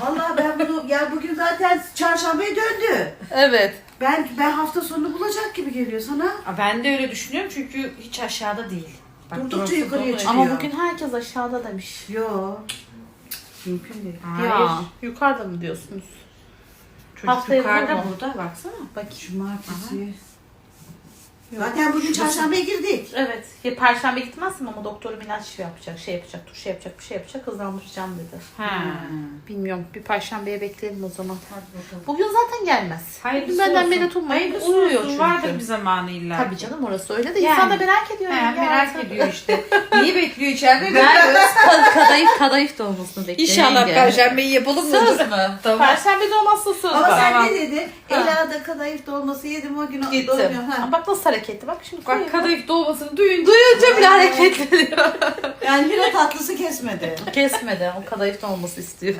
Vallahi ben bunu ya bugün zaten çarşambaya döndü. Evet. Ben ben hafta sonunu bulacak gibi geliyor sana. Aa, Ben de öyle düşünüyorum çünkü hiç aşağıda değil. Bak, Durdukça burası yukarıya dolu. çıkıyor. Ama bugün herkes aşağıda demiş. Yo. Mümkün değil. Hayır. Ya yukarıda mı diyorsunuz? Çocuk Haftaya yukarıda burada baksana. Bakayım. Cumartesi. Yok. Zaten bugün çarşambaya girdik. Evet. Ya perşembe gitmezsin ama doktorum ilaç yapacak, şey yapacak, tuş yapacak, bir şey yapacak, hızlandıracağım dedi. Ha. Bilmiyorum. Bir perşembeye bekleyelim o zaman. Bugün zaten gelmez. Hayırlısı Bugün benden olsun. ummayın. Hayırlısı Uyuyor çünkü. Vardır bir zamanı illa. Tabii canım orası öyle de Yani. insan da merak ediyor. He, ya. merak Tabii. ediyor işte. Neyi bekliyor içeride? Ben kad- kadayıf kadayıf dolmasını bekliyorum. İnşallah perşembeyi yapalım mı? Söz mü? Tamam. Perşembe dolmazsa söz Ama sen ne dedin? Ha. Ela'da kadayıf dolması yedim o gün o Gittim. dolmuyor. Ha. Ama Bak nasıl hareketli. Bak şimdi Bak kadayıf dolmasını duyunca. Duyunca bile hareketleniyor. Yani yine tatlısı kesmedi. Kesmedi. O kadayıf dolması istiyor.